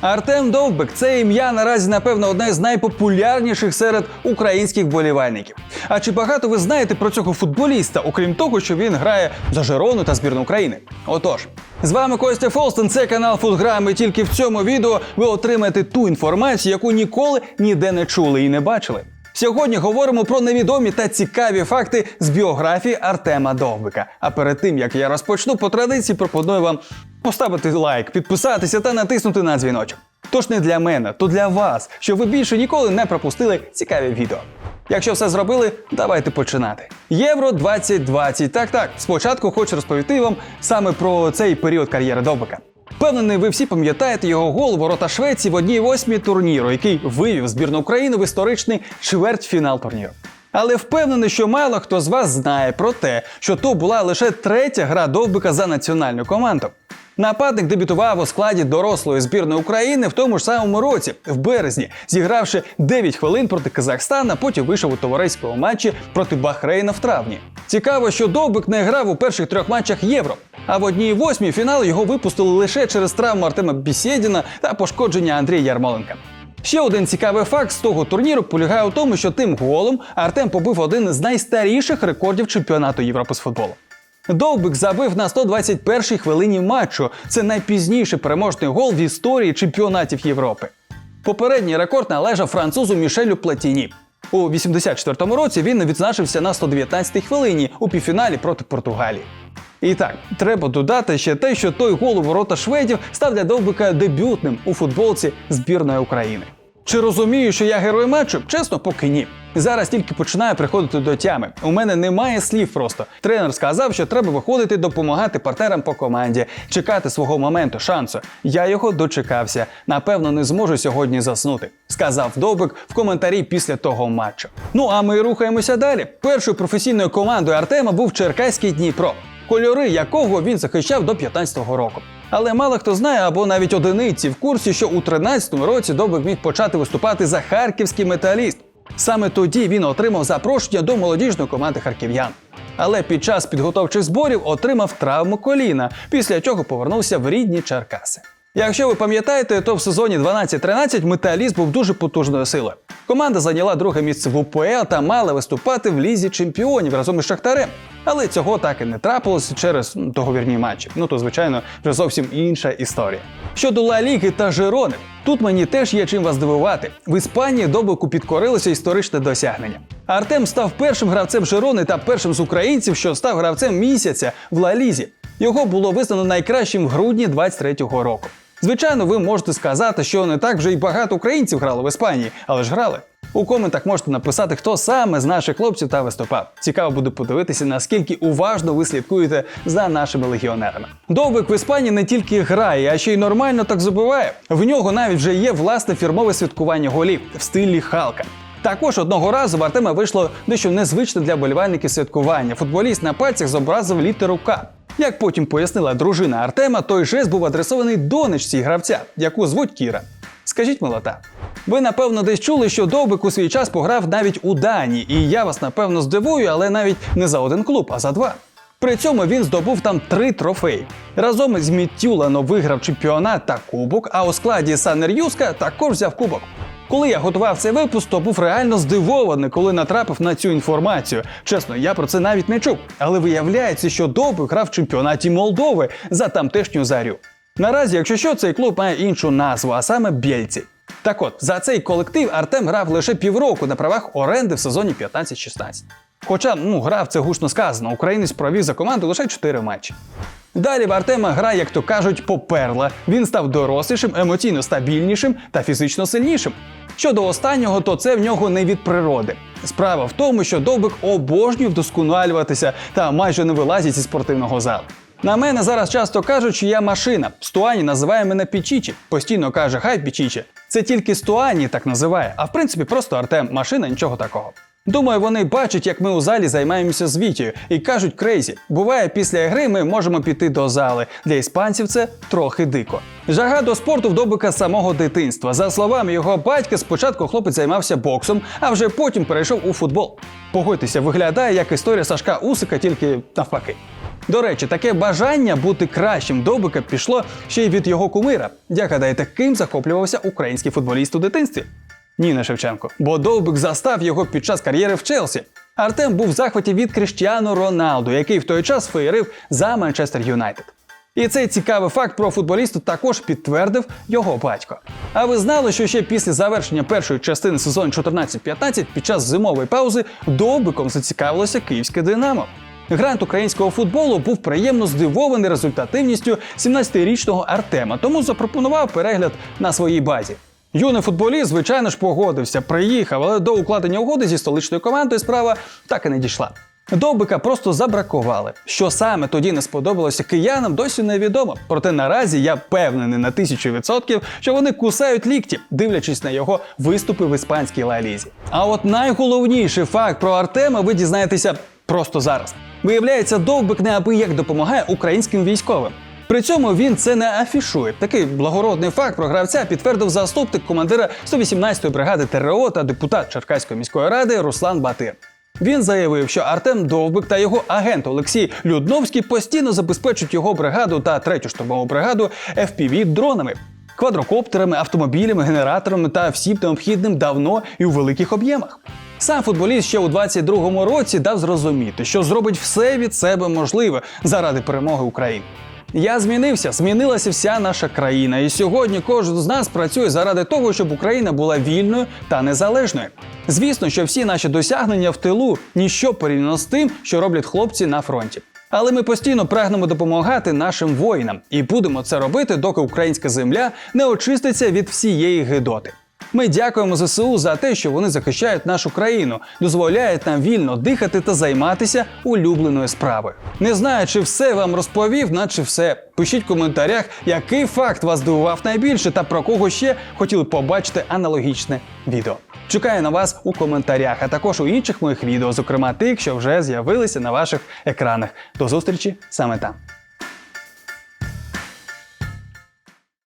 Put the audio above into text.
Артем Довбик це ім'я наразі, напевно, одне з найпопулярніших серед українських болівальників. А чи багато ви знаєте про цього футболіста, окрім того, що він грає за Жерону та збірну України? Отож, з вами Костя Фолстен, це канал Футграм. І тільки в цьому відео ви отримаєте ту інформацію, яку ніколи ніде не чули і не бачили. Сьогодні говоримо про невідомі та цікаві факти з біографії Артема Довбика. А перед тим як я розпочну, по традиції пропоную вам поставити лайк, підписатися та натиснути на дзвіночок. Тож не для мене, то для вас, щоб ви більше ніколи не пропустили цікаві відео. Якщо все зробили, давайте починати. Євро 2020. Так, так. Спочатку хочу розповісти вам саме про цей період кар'єри Довбика. Впевнений, ви всі пам'ятаєте його гол ворота Швеції в одній восьмій турніру, який вивів збірну України в історичний чвертьфінал турніру. Але впевнений, що мало хто з вас знає про те, що то була лише третя гра Довбика за національну команду. Нападник дебютував у складі дорослої збірної України в тому ж самому році, в березні, зігравши 9 хвилин проти Казахстана, потім вийшов у товариському матчі проти Бахрейна в травні. Цікаво, що Довбик не грав у перших трьох матчах євро. А в одній восьмій фінал його випустили лише через травму Артема Бісєдіна та пошкодження Андрія Ярмоленка. Ще один цікавий факт з того турніру полягає у тому, що тим голом Артем побив один з найстаріших рекордів чемпіонату Європи з футболу. Довбик забив на 121-й хвилині матчу. Це найпізніший переможний гол в історії чемпіонатів Європи. Попередній рекорд належав французу Мішелю Платіні. У 84-му році він відзначився на 119-й хвилині у півфіналі проти Португалії. І так, треба додати ще те, що той гол у ворота шведів став для Довбика дебютним у футболці збірної України. Чи розумію, що я герой матчу? Чесно, поки ні. Зараз тільки починаю приходити до тями. У мене немає слів просто. Тренер сказав, що треба виходити допомагати партнерам по команді, чекати свого моменту, шансу. Я його дочекався. Напевно, не зможу сьогодні заснути, сказав Довбик в коментарі після того матчу. Ну а ми рухаємося далі. Першою професійною командою Артема був Черкаський Дніпро, кольори якого він захищав до 15-го року. Але мало хто знає або навіть одиниці в курсі, що у 13-му році Довбик міг почати виступати за харківський металіст. Саме тоді він отримав запрошення до молодіжної команди харків'ян. Але під час підготовчих зборів отримав травму коліна, після чого повернувся в рідні Черкаси. Якщо ви пам'ятаєте, то в сезоні 12-13 металіст був дуже потужною силою. Команда зайняла друге місце в УПЛ та мала виступати в лізі чемпіонів разом із Шахтарем. Але цього так і не трапилося через договірні матчі. Ну то, звичайно, вже зовсім інша історія. Щодо Ла Ліги та Жирони, тут мені теж є чим вас здивувати. В Іспанії Довбику підкорилося історичне досягнення. Артем став першим гравцем Жирони та першим з українців, що став гравцем місяця в Ла Лізі. Його було визнано найкращим в грудні 23-го року. Звичайно, ви можете сказати, що не так вже й багато українців грало в Іспанії, але ж грали. У коментах можете написати, хто саме з наших хлопців та виступав. Цікаво буде подивитися, наскільки уважно ви слідкуєте за нашими легіонерами. Довбик в Іспанії не тільки грає, а ще й нормально так забиває. В нього навіть вже є власне фірмове святкування голів в стилі Халка. Також одного разу в Артема вийшло дещо незвичне для болівальників святкування. Футболіст на пальцях зобразив літеру К. Як потім пояснила дружина Артема, той жест був адресований донечці гравця, яку звуть Кіра. Скажіть милота. Ви напевно десь чули, що Довбик у свій час пограв навіть у Данії, і я вас напевно здивую, але навіть не за один клуб, а за два. При цьому він здобув там три трофеї. Разом із Міттюлано виграв чемпіонат та кубок, а у складі Санер Юска також взяв кубок. Коли я готував цей випуск, то був реально здивований, коли натрапив на цю інформацію. Чесно, я про це навіть не чув. Але виявляється, що Довбик грав в чемпіонаті Молдови за тамтешню зарю. Наразі, якщо що, цей клуб має іншу назву, а саме Бєльці. Так от, за цей колектив Артем грав лише півроку на правах оренди в сезоні 15-16. Хоча, ну, грав це гучно сказано, українець провів за команду лише 4 матчі. Далі в Артема гра, як то кажуть, поперла. Він став дорослішим, емоційно стабільнішим та фізично сильнішим. Щодо останнього, то це в нього не від природи. Справа в тому, що Довбик обожнює вдосконалюватися та майже не вилазить зі спортивного залу. На мене зараз часто кажуть, що я машина. Стуані називає мене Пічічі. Постійно каже, хай Пічічі. Це тільки Стуані так називає, а в принципі просто Артем, машина, нічого такого. Думаю, вони бачать, як ми у залі займаємося з Вітєю, і кажуть крейзі. Буває, після гри ми можемо піти до зали. Для іспанців це трохи дико. Жага до спорту в Довбика з самого дитинства. За словами його батька, спочатку хлопець займався боксом, а вже потім перейшов у футбол. Погодьтеся, виглядає як історія Сашка Усика, тільки навпаки. До речі, таке бажання бути кращим Довбика пішло ще й від його кумира. Як гадаєте, ким захоплювався український футболіст у дитинстві? Ніна Шевченко, бо Довбик застав його під час кар'єри в Челсі. Артем був в захваті від Кріштіану Роналду, який в той час феєрив за Манчестер Юнайтед. І цей цікавий факт про футболіста також підтвердив його батько. А ви знали, що ще після завершення першої частини сезону 14-15 під час зимової паузи довбиком зацікавилося київське Динамо. Грант українського футболу був приємно здивований результативністю 17-річного Артема, тому запропонував перегляд на своїй базі. Юний футболіст, звичайно ж, погодився, приїхав, але до укладення угоди зі столичною командою справа так і не дійшла. Довбика просто забракували. Що саме тоді не сподобалося киянам, досі невідомо. Проте наразі я впевнений на тисячу відсотків, що вони кусають лікті, дивлячись на його виступи в іспанській ла-лізі. А от найголовніший факт про Артема ви дізнаєтеся просто зараз. Виявляється, довбик неабияк допомагає українським військовим. При цьому він це не афішує. Такий благородний факт про гравця підтвердив заступник командира 118-ї бригади ТРО та депутат Черкаської міської ради Руслан Батир. Він заявив, що Артем Довбик та його агент Олексій Людновський постійно забезпечують його бригаду та третю штурмову бригаду fpv дронами, квадрокоптерами, автомобілями, генераторами та всім необхідним давно і у великих об'ємах. Сам футболіст ще у 22-му році дав зрозуміти, що зробить все від себе можливе заради перемоги України. Я змінився, змінилася вся наша країна, і сьогодні кожен з нас працює заради того, щоб Україна була вільною та незалежною. Звісно, що всі наші досягнення в тилу ніщо порівняно з тим, що роблять хлопці на фронті. Але ми постійно прагнемо допомагати нашим воїнам і будемо це робити, доки українська земля не очиститься від всієї гидоти. Ми дякуємо ЗСУ за те, що вони захищають нашу країну, дозволяють нам вільно дихати та займатися улюбленою справою. Не знаю, чи все вам розповів, наче все. Пишіть в коментарях, який факт вас здивував найбільше та про кого ще хотіли побачити аналогічне відео. Чекаю на вас у коментарях, а також у інших моїх відео, зокрема тих, що вже з'явилися на ваших екранах. До зустрічі саме там.